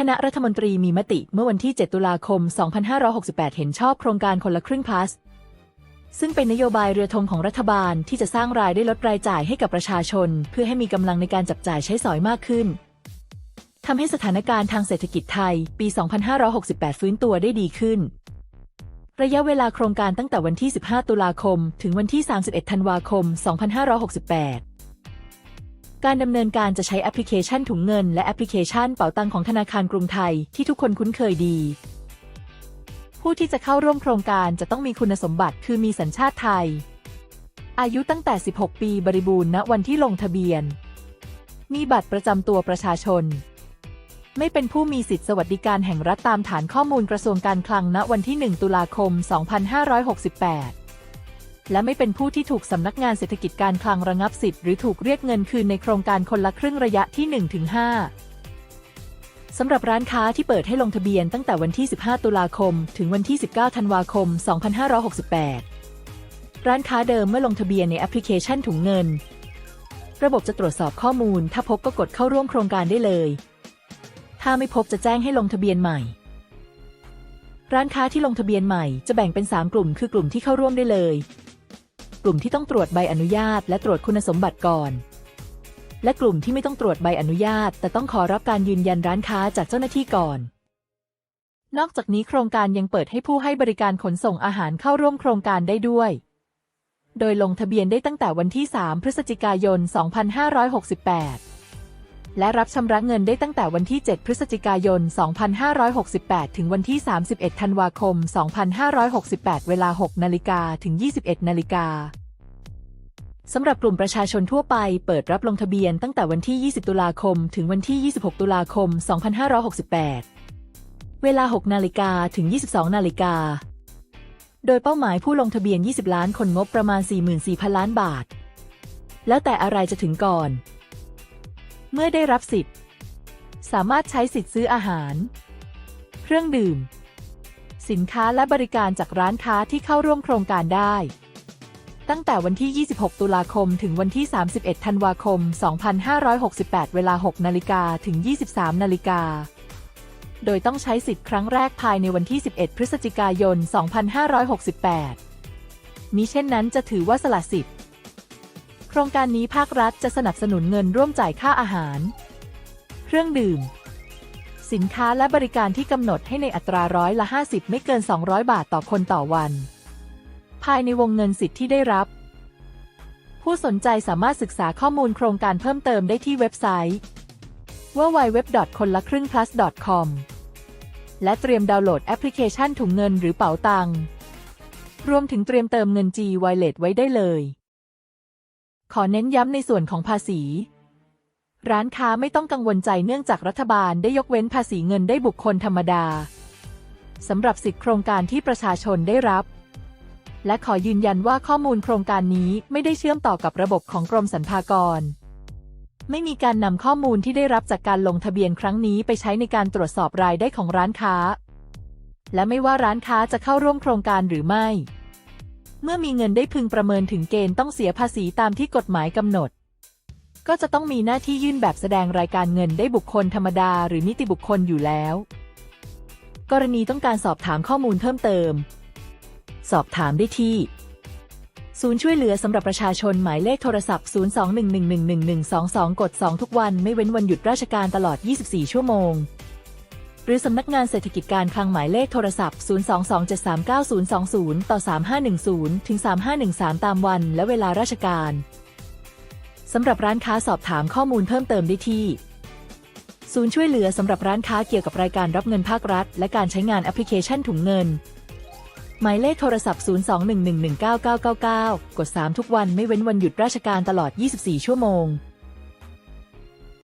คณะรัฐมนตรีมีมติเมื่อวันที่ 7 ตุลาคม 2568 เห็นชอบโครงการคนละครึ่งพลัส ซึ่งเป็นนโยบายเรือธงของรัฐบาลที่จะสร้างรายได้ลดรายจ่ายให้กับประชาชน เพื่อให้มีกำลังในการจับจ่ายใช้สอยมากขึ้นทำให้สถานการณ์ทางเศรษฐกิจไทย ปี 2568 ฟื้นตัวได้ดีขึ้น ระยะเวลาโครงการตั้งแต่วันที่ 15 ตุลาคม ถึงวันที่ 31 ธันวาคม 2568 การดำเนินการจะใช้แอปพลิเคชันถุงเงิน และแอปพลิเคชันเป๋าตังของธนาคารกรุงไทยที่ทุกคนคุ้นเคยดี ผู้ที่จะเข้าร่วมโครงการจะต้องมีคุณสมบัติคือมีสัญชาติไทย อายุตั้งแต่ 16 ปีบริบูรณ์ณวันที่ลงทะเบียน มีบัตรประจำตัวประชาชน ไม่เป็นผู้มีสิทธิสวัสดิการแห่งรัฐตามฐานข้อมูลกระทรวงการคลังณวันที่ 1 ตุลาคม 2568 และไม่เป็นผู้ที่ถูกสำนักงานเศรษฐกิจการคลังระงับสิทธิ์หรือถูกเรียกเงินคืนในโครงการคนละครึ่งระยะที่ 1-5 สำหรับร้านค้าที่เปิดให้ลงทะเบียนตั้งแต่วันที่ 15 ตุลาคม ถึงวันที่ 19 ธันวาคม 2568 ร้านค้าเดิมเมื่อลงทะเบียนในแอปพลิเคชันถุงเงิน ระบบจะตรวจสอบข้อมูล ถ้าพบก็กดเข้าร่วมโครงการได้เลย ถ้าไม่พบจะแจ้งให้ลงทะเบียนใหม่ร้านค้าที่ลงทะเบียนใหม่จะแบ่งเป็น 3 กลุ่ม คือกลุ่มที่เข้าร่วมได้เลย กลุ่มที่ต้องตรวจใบอนุญาต และตรวจคุณสมบัติก่อน และกลุ่มที่ไม่ต้องตรวจใบอนุญาต แต่ต้องขอรับการยืนยันร้านค้าจากเจ้าหน้าที่ก่อน นอกจากนี้โครงการยังเปิดให้ผู้ให้บริการขนส่งอาหารเข้าร่วมโครงการได้ด้วย โดยลงทะเบียนได้ตั้งแต่วันที่ 3 พฤศจิกายน 2568 และรับชำระเงินได้ตั้งแต่วันที่ 7 พฤศจิกายน 2568 ถึงวันที่ 31 ธันวาคม 2568 เวลา 6 นาฬิกาถึง 21 นาฬิกาสำหรับกลุ่มประชาชนทั่วไปเปิดรับลงทะเบียนตั้งแต่วันที่ 20 ตุลาคม ถึงวันที่ 26 ตุลาคม 2568 เวลา 6 นาฬิกาถึง 22 นาฬิกา โดยเป้าหมายผู้ลงทะเบียน 20 ล้านคนงบประมาณ 44,000 ล้านบาท แล้วแต่อะไรจะถึงก่อน เมื่อได้รับสิทธิ์ สามารถใช้สิทธิ์ซื้ออาหาร เครื่องดื่ม สินค้าและบริการจากร้านค้าที่เข้าร่วมโครงการได้ ตั้งแต่วันที่ 26 ตุลาคม ถึงวันที่ 31 ธันวาคม 2568 เวลา 6 นาฬิกาถึง 23 นาฬิกาโดยต้องใช้สิทธิ์ครั้งแรกภายในวันที่ 11 พฤศจิกายน 2568 มิเช่นนั้นจะถือว่าสละสิทธิ์ ครงการนี้ภาครัฐจะสนับสนุนเงินร่วมจ่ายค่าอาหาร เครื่องดื่ม สินค้าและบริการที่กำหนดให้ในอัตราร้อยละ 50 ไม่เกิน 200 บาทต่อคนต่อวัน ภายในวงเงินสิทธิ์ที่ได้รับ ผู้สนใจสามารถศึกษาข้อมูลโครงการเพิ่มเติมได้ที่เว็บไซต์ www. คนละครึ่ง plus com และเตรียมดาวน์โหลดแอปพลิเคชันถุงเงินหรือเป๋าตังค์รวมถึงเตรียมเติมเงิน G Wallet ไว้ได้เลย ขอเน้นย้ำในส่วนของภาษี ร้านค้าไม่ต้องกังวลใจเนื่องจากรัฐบาลได้ยกเว้นภาษีเงินได้บุคคลธรรมดาสำหรับสิทธิโครงการที่ประชาชนได้รับ และขอยืนยันว่าข้อมูลโครงการนี้ไม่ได้เชื่อมต่อกับระบบของกรมสรรพากร ไม่มีการนำข้อมูลที่ได้รับจากการลงทะเบียนครั้งนี้ไปใช้ในการตรวจสอบรายได้ของร้านค้า และไม่ว่าร้านค้าจะเข้าร่วมโครงการหรือไม่ เมื่อมีเงินได้พึงประเมินถึงเกณฑ์ต้องเสียภาษีตามที่กฎหมายกำหนด ก็จะต้องมีหน้าที่ยื่นแบบแสดงรายการเงินได้บุคคลธรรมดาหรือนิติบุคคลอยู่แล้ว กรณีต้องการสอบถามข้อมูลเพิ่มเติม สอบถามได้ที่ ศูนย์ช่วยเหลือสำหรับประชาชนหมายเลขโทรศัพท์ 021111122 กด 2 ทุกวันไม่เว้นวันหยุดราชการตลอด 24 ชั่วโมง หรือสำนักงานเศรษฐกิจการคลังหมายเลขโทรศัพท์ 022739020 ต่อ 3510 ถึง 3513 ตามวันและเวลาราชการ สำหรับร้านค้าสอบถามข้อมูลเพิ่มเติมได้ที่ ศูนย์ช่วยเหลือสำหรับร้านค้าเกี่ยวกับรายการรับเงินภาครัฐ และการใช้งานแอปพลิเคชันถุงเงิน หมายเลขโทรศัพท์ 021119999 กด 3 ทุกวันไม่เว้นวันหยุดราชการตลอด 24 ชั่วโมง